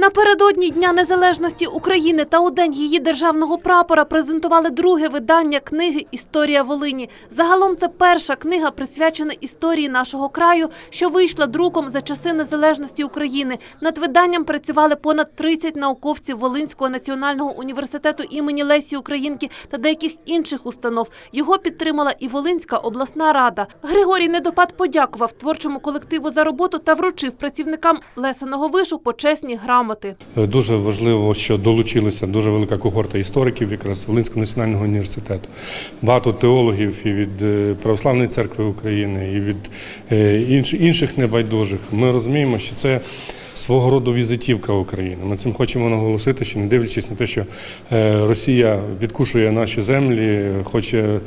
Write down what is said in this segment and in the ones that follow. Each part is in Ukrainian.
Напередодні Дня Незалежності України та у день її державного прапора презентували друге видання книги Історія Волині. Загалом це перша книга, присвячена історії нашого краю, що вийшла друком за часи незалежності України. Над виданням працювали понад 30 науковців Волинського національного університету імені Лесі Українки та деяких інших установ. Його підтримала і Волинська обласна рада. Григорій Недопад подякував творчому колективу за роботу та вручив працівникам Лесеного вишу почесні грамоти. Дуже важливо, що долучилася дуже велика когорта істориків, якраз Волинського національного університету. Багато теологів і від е, Православної церкви України, і від е, інших небайдужих. Ми розуміємо, що це. Свого роду візитівка України. Ми цим хочемо наголосити, що не дивлячись на те, що е, Росія відкушує наші землі, хоче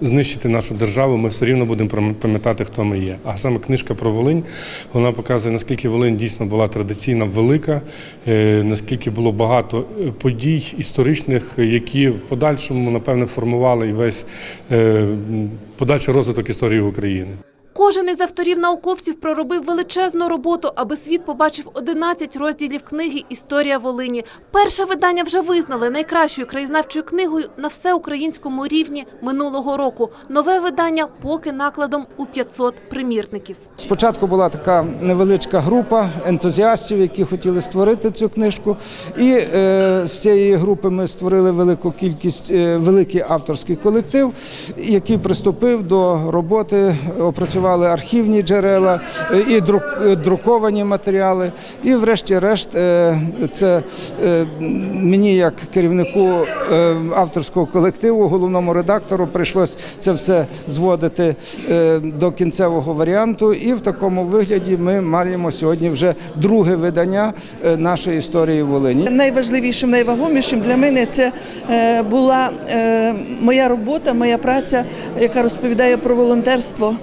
знищити нашу державу, ми все рівно будемо пам'ятати, хто ми є. А саме книжка про Волинь вона показує, наскільки Волинь дійсно була традиційна, велика, е, наскільки було багато е, подій історичних, які в подальшому, напевне, формували і весь подальший розвиток історії України. Кожен із авторів науковців проробив величезну роботу, аби світ побачив 11 розділів книги Історія Волині. Перше видання вже визнали найкращою краєзнавчою книгою на всеукраїнському рівні минулого року. Нове видання поки накладом у 500 примірників. Спочатку була така невеличка група ентузіастів, які хотіли створити цю книжку. І е, з цієї групи ми створили велику кількість, е, великий авторський колектив, який приступив до роботи, опрацювали архівні джерела е, і е, друковані матеріали. І, врешті-решт, е, це мені, як керівнику авторського колективу, головному редактору, прийшлось це все зводити до кінцевого варіанту. І в такому вигляді ми маємо сьогодні вже друге видання нашої історії Волині. Найважливішим, найвагомішим для мене це була моя робота, моя праця, яка розповідає про волонтерство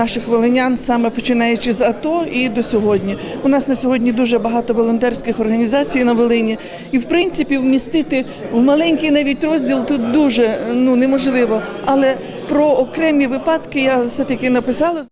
наших волинян, саме починаючи з АТО і до сьогодні. У нас на сьогодні дуже багато волонтерських організацій на Волині, і в принципі вмістити в маленький навіть розділ тут дуже ну неможливо. Але про окремі випадки я все таки написала.